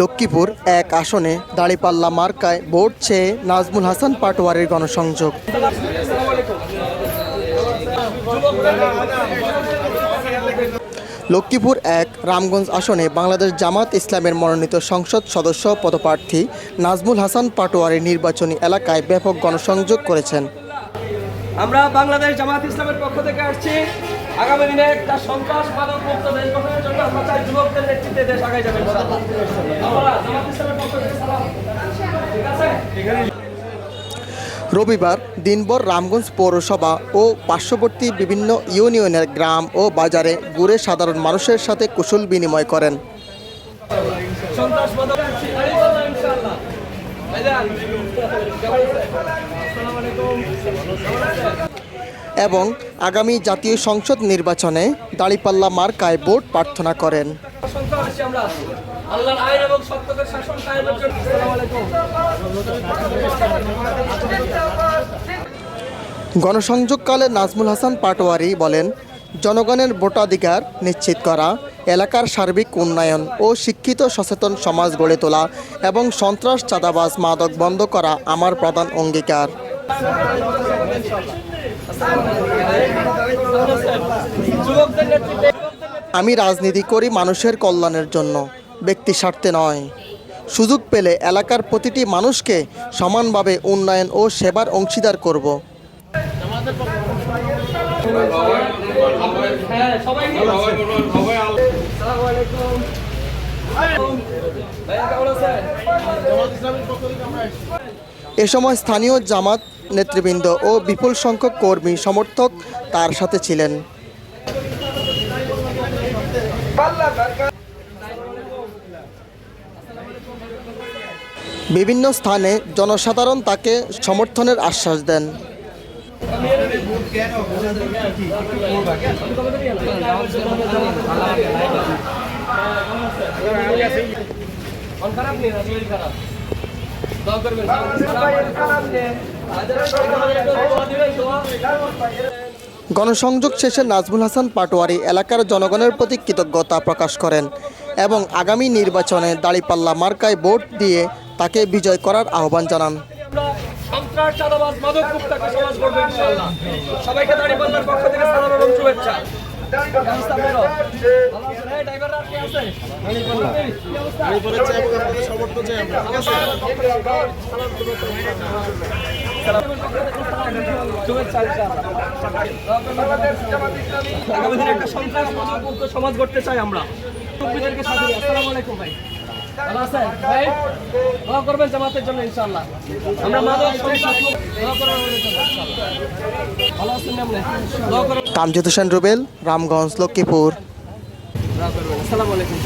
লক্ষ্মীপুর এক আসনে দাঁড়িপাল্লা মার্কায় ভোট চেয়ে নাজমুল হাসান পাটোয়ারির গণসংযোগ। লক্ষ্মীপুর এক রামগঞ্জ আসনে বাংলাদেশ জামাত ইসলামের মনোনীত সংসদ সদস্য পদপ্রার্থী নাজমুল হাসান পাটোয়ারি নির্বাচনী এলাকায় ব্যাপক গণসংযোগ করেছেন। আমরা বাংলাদেশ জামাত ইসলামের পক্ষ থেকে আসছি। আগামী দিনে একটা সন্ত্রাস মাদক মুক্ত দেশ গঠনের জন্য আমরা চাই যুবকদের নেতৃত্বে দেশ আগাই যাবে আমরা জামাত ইসলামের পক্ষ থেকে সালাম। ঠিক আছে? রবিবার দিনভর রামগঞ্জ পৌরসভা ও পার্শ্ববর্তী বিভিন্ন ইউনিয়নের গ্রাম ও বাজারে ঘুরে সাধারণ মানুষের সাথে কুশল বিনিময় করেন। এবং আগামী জাতীয় সংসদ নির্বাচনে দাঁড়িপাল্লা মার্কায় ভোট প্রার্থনা করেন। গণসংযোগকালে নাজমুল হাসান পাটোয়ারি বলেন, জনগণের ভোটাধিকার নিশ্চিত করা, এলাকার সার্বিক উন্নয়ন ও শিক্ষিত সচেতন সমাজ গড়ে তোলা এবং সন্ত্রাস চাঁদাবাজ মাদক বন্ধ করা আমার প্রধান অঙ্গীকার। আমি রাজনীতি করি মানুষের কল্যাণের জন্য, ব্যক্তি স্বার্থে নয়। সুযোগ পেলে এলাকার প্রতিটি মানুষকে সমানভাবে উন্নয়ন ও সেবার অংশীদার করব। হ্যাঁ এ সময় স্থানীয় জামাত নেতৃবৃন্দ ও বিপুল সংখ্যক কর্মী সমর্থক তার সাথে ছিলেন। বিভিন্ন স্থানে জনসাধারণ তাকে সমর্থনের আশ্বাস দেন। খারাপ। গণসংযোগ শেষে নাজমুল হাসান পাটোয়ারি এলাকার জনগণের প্রতি কৃতজ্ঞতা প্রকাশ করেন এবং আগামী নির্বাচনে দাঁড়িপাল্লা মার্কায় ভোট দিয়ে তাকে বিজয় করার আহ্বান জানান। সন্ত্রাস চাঁদাবাজ মাদক মুক্ত সমাজ গড়বো ইনশাআল্লাহ। সবাইকে দাঁড়িয়ে পাল্লার পক্ষ থেকে এবং শুভেচ্ছা। একটা সমাজ গড়তে চাই আমরা আলাইকুম ভাই করবেন জামাতের জন্য ইনশাআল্লাহ আমরা মাদক কামজিদ হোসেন রুবেল রামগঞ্জ লক্ষ্মীপুর। আসসালামু আলাইকুম।